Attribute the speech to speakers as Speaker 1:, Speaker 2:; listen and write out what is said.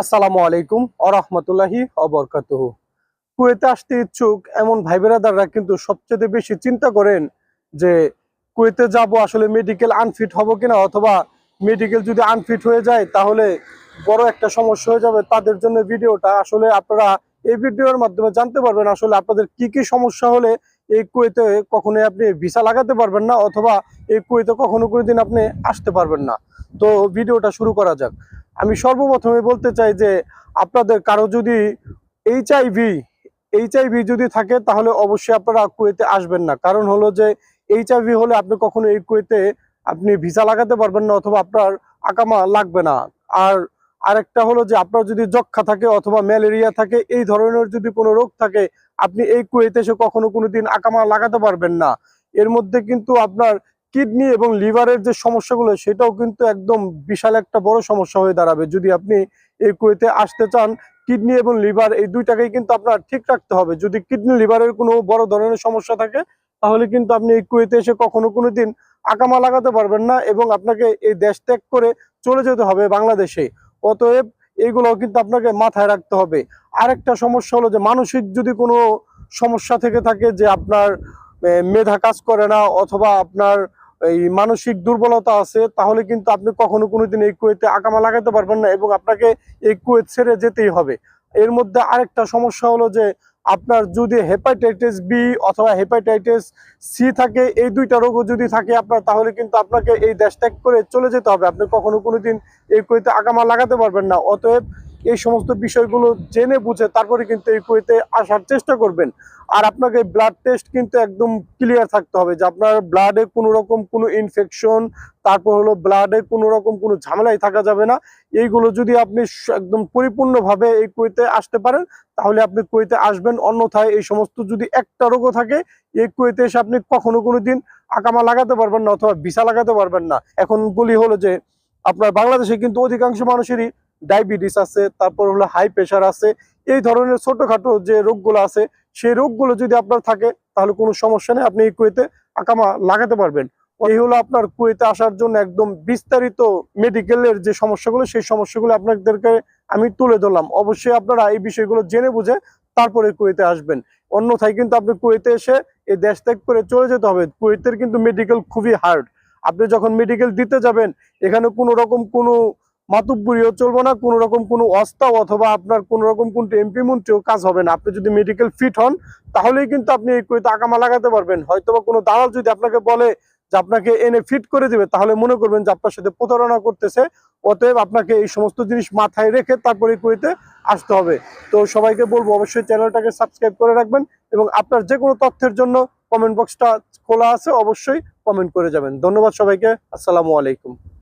Speaker 1: আসসালামু আলাইকুম আরহামতুল্লাহি অবরকাত কুয়েতে আসতে ইচ্ছুক এমন ভাই বেরাদাররা কিন্তু সবচেয়ে বেশি চিন্তা করেন যে কুয়েতে যাব আসলে মেডিকেল আনফিট হব কিনা অথবা মেডিকেল যদি আনফিট হয়ে যায় তাহলে বড় একটা সমস্যা হয়ে যাবে। তাদের জন্য ভিডিওটা আসলে আপনারা এই ভিডিওর মাধ্যমে জানতে পারবেন আসলে আপনাদের কি কি সমস্যা হলে এই কুয়েতে কখনোই আপনি ভিসা লাগাতে পারবেন না অথবা এই কুয়েতে কখনো কোনোদিন আপনি আসতে পারবেন না। তো ভিডিওটা শুরু করা যাক। আমি সর্বপ্রথমে বলতে চাই যে আপনাদের কারও যদি এইচআইভি এইচআইভি যদি থাকে, তাহলে অবশ্যই আপনারা কুয়েতে আসবেন না। কারণ হলো যে এইচআইভি হলে আপনি কখনো এই কুয়েতে আপনি ভিসা লাগাতে পারবেন না অথবা আপনার আকামা লাগবে না। আর আরেকটা হলো যে আপনার যদি যক্ষা থাকে অথবা ম্যালেরিয়া থাকে, এই ধরনের যদি কোনো রোগ থাকে, আপনি এই কুয়েতে এসে কখনো কোনো দিন আকামা লাগাতে পারবেন না। এর মধ্যে কিন্তু আপনার কিডনি এবং লিভারের যে সমস্যাগুলো, সেটাও কিন্তু একদম বিশাল একটা বড় সমস্যা হয়ে দাঁড়াবে। যদি আপনি এই কুয়েতে আসতে চান কিডনি এবং লিভার এই দুইটাকেই কিন্তু আপনার ঠিক রাখতে হবে। যদি কিডনি লিভারের কোনো বড় ধরনের সমস্যা থাকে, তাহলে কিন্তু আপনি এই কুয়েতে এসে কখনো কোনো দিন আকামা লাগাতে পারবেন না এবং আপনাকে এই দেশ ত্যাগ করে চলে যেতে হবে বাংলাদেশে। অতএব এইগুলো কিন্তু আপনাকে মাথায় রাখতে হবে। আরেকটা সমস্যা হলো যে, মানসিক যদি কোনো সমস্যা থেকে থাকে যে, আপনার মেধা কাজ করে না অথবা আপনার এই মানসিক দুর্বলতা আছে, তাহলে কিন্তু আপনি কখনো কোনোদিন এই কুয়েতে আকামা লাগাতে পারবেন না এবং আপনাকে এই কুয়েত ছেড়ে যেতেই হবে। এর মধ্যে আরেকটা সমস্যা হলো যে, আপনার যদি হেপাটাইটিস বি অথবা হেপাটাইটিস সি থাকে, এই দুইটা রোগও যদি থাকে আপনার, তাহলে কিন্তু আপনাকে এই দেশ ত্যাগ করে চলে যেতে হবে। আপনি কখনো কোনোদিন এই কুয়েতে আকামা লাগাতে পারবেন না। অতএব এই সমস্ত বিষয়গুলো জেনে বুঝে তারপরে কিন্তু এই কুয়েতে আসার চেষ্টা করবেন। আর আপনাকে ব্লাড টেস্ট কিন্তু একদম ক্লিয়ার থাকতে হবে যে আপনার ব্লাডে কোনো রকম কোনো ইনফেকশন তারপর হলো ব্লাডে কোনো রকম কোনো ঝামেলাই থাকা যাবে না। এইগুলো যদি আপনি একদম পরিপূর্ণভাবে এই কুয়েতে আসতে পারেন, তাহলে আপনি কুয়েতে আসবেন। অন্যথায় এই সমস্ত যদি একটা রোগও থাকে, এই কুয়েতে এসে আপনি কখনো কোনো দিন আকামা লাগাতে পারবেন না অথবা ভিসা লাগাতে পারবেন না। এখন বলি হলো যে, আপনার বাংলাদেশে কিন্তু অধিকাংশ মানুষেরই ডায়াবেটিস আছে, তারপর হলো হাই প্রেশার আছে, এই ধরনের ছোটখাটো যে রোগগুলো আছে, সেই রোগগুলো যদি আপনার থাকে, তাহলে কোনো সমস্যা নেই, আপনি এই কুয়েতে আকামা লাগাতে পারবেন। এই হলো আপনার কুয়েতে আসার জন্য একদম বিস্তারিত মেডিকেলের যে সমস্যাগুলো, সেই সমস্যাগুলো আপনাদেরকে আমি তুলে ধরলাম। অবশ্যই আপনারা এই বিষয়গুলো জেনে বুঝে তারপরে কুয়েতে আসবেন। অন্যথায় কিন্তু আপনি কুয়েতে এসে এই দেশ ত্যাগ করে চলে যেতে হবে। কুয়েতের কিন্তু মেডিকেল খুবই হার্ড আপনি যখন মেডিকেল দিতে যাবেন, এখানে কোনো রকম কোনো মাতুব্বরিও চলবো না কোনো রকম কোনো অস্তাও অথবা আপনার কোনো রকম কোনো এমপি মন্ত্রীও কাজ হবে না। আপনি যদি মেডিকেল ফিট হন, তাহলেই কিন্তু আপনি এই কুয়েতে আকামা লাগাতে পারবেন। হয়তোবা কোনো দালাল যদি আপনাকে বলে যে আপনাকে এনে ফিট করে দিবে, তাহলে মনে করবেন যে আপনার সাথে প্রতারণা করতেছে, অতএব আপনাকে এই সমস্ত জিনিস মাথায় রেখে তারপরে কুয়েতে আসতে হবে। তো সবাইকে বলব, অবশ্যই চ্যানেলটাকে সাবস্ক্রাইব করে রাখবেন এবং আপনার যে কোনো তথ্যের জন্য কমেন্ট বক্সটা খোলা আছে, অবশ্যই কমেন্ট করে যাবেন। ধন্যবাদ সবাইকে, আসসালামু আলাইকুম।